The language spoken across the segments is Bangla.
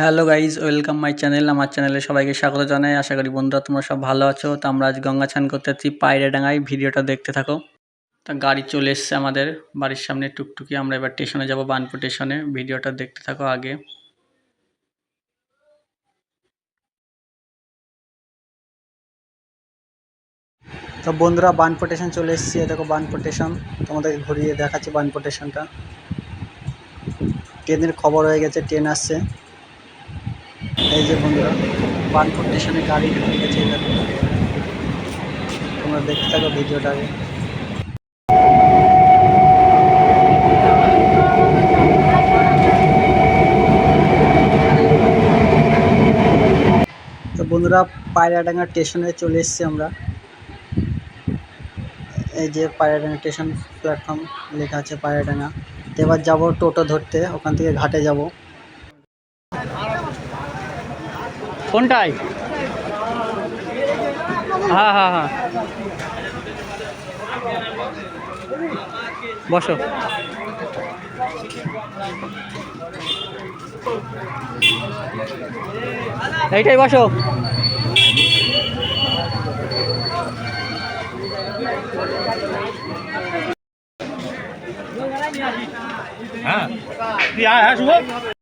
Hello guys welcome my channel আমার চ্যানেলে সবাইকে স্বাগত জানাই। আশা করি বন্ধুরা তোমরা সব ভালো আছো। তো আমরা আজ গঙ্গা চান করতে যাচ্ছি পায়রাডাঙ্গায় ভিডিওটা দেখতে থাকো। তা গাড়ি চলে এসছে আমাদের বাড়ির সামনে টুকটুকি। আমরা এবার স্টেশনে যাব, বানপুর স্টেশনে ভিডিওটা দেখতে থাকো আগে। তো বন্ধুরা, বানপুর স্টেশন চলে এসেছি। দেখো বানপুর স্টেশন তোমাদেরকে ঘুরিয়ে দেখাচ্ছি বানপুর স্টেশনটা ট্রেনের খবর হয়ে গেছে, ট্রেন আসছে। এই যে বন্ধুরা বানপুর স্টেশনে গাড়ি ঢুকে গেছে তোমরা দেখতে থাকো ভিডিওটা আগে তো বন্ধুরা, পায়রাডাঙ্গা স্টেশনে চলে এসেছি আমরা। এই যে পায়রাডাঙ্গা স্টেশন প্ল্যাটফর্ম লেখা আছে পায়রাডাঙ্গা। এবার যাব টোটো ধরতে, ওখান থেকে ঘাটে যাব। কোনটায় হ্যাঁ হ্যাঁ হ্যাঁ। বসো। এইটাই বসো। হ্যাঁ। হ্যাঁ শুভ।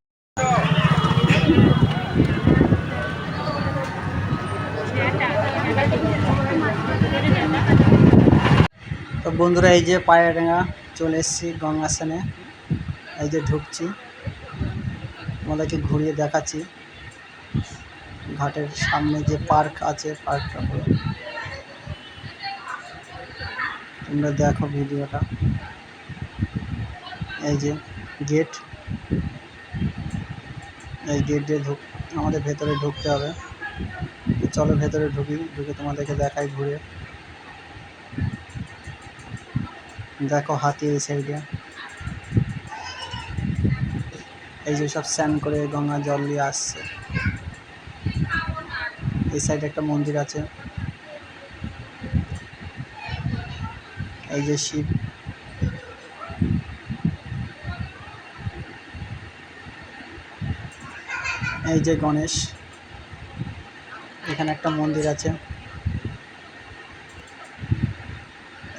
তো বন্ধুরা, এই যে পায়রাডাঙ্গা চলে এসেছি গঙ্গা স্নানে এই যে ঢুকছি। তোমাদেরকে ঘুরিয়ে দেখাচ্ছি। ঘাটের সামনে যে পার্ক আছে, পার্কটা পুরো তোমরা দেখো ভিডিওটা। এই যে গেট। এই গেট দিয়ে ঢুক, আমাদের ভেতরে ঢুকতে হবে। চলো ভেতরে ঢুকি, ঢুকে তোমাদেরকে দেখাই ঘুরে। দেখো হাতি এই সাইডে এই যে সব স্নান করে গঙ্গা জল দিয়ে আসছে। এই সাইডে একটা মন্দির আছে। এই যে শিব। এই যে গণেশ। এখানে একটা মন্দির আছে।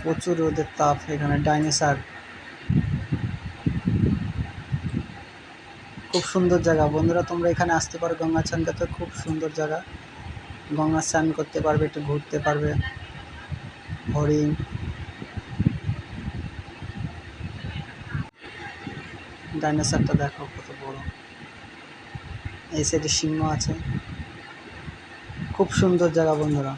প্রচুর রোদের তাপ এখানে ডাইনোসার। খুব সুন্দর জায়গা। বন্ধুরা, তোমরা এখানে আসতে পারো গঙ্গা স্নান করতে। খুব সুন্দর জায়গা। গঙ্গা স্নান করতে পারবে, একটু ঘুরতে পারবে। হরিণ। ডাইনোসারটা দেখো কত বড়। এই সাইডে সিংহ আছে। খুব সুন্দর জায়গা, বন্ধুরা।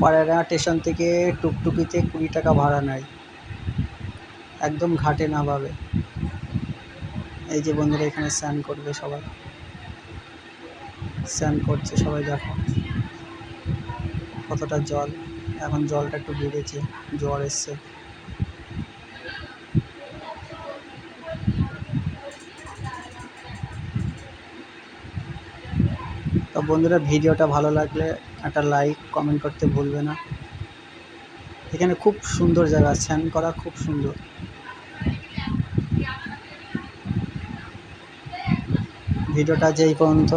পায়রা স্টেশন থেকে টুকটুকিতে কুড়ি টাকা ভাড়া নেয়। একদম ঘাটে না পাবে এই যে বন্ধুরা এখানে স্নান করবে সবাই। স্নান করছে সবাই, দেখো। কতটা জল। এখন জলটা একটু বেড়েছে, জ্বর এসছে। তো বন্ধুরা, ভিডিওটা ভালো লাগলে একটা লাইক কমেন্ট করতে ভুলবে না। এখানে খুব সুন্দর জায়গা, স্নান করা খুব সুন্দর। ভিডিওটা যে এই পর্যন্ত।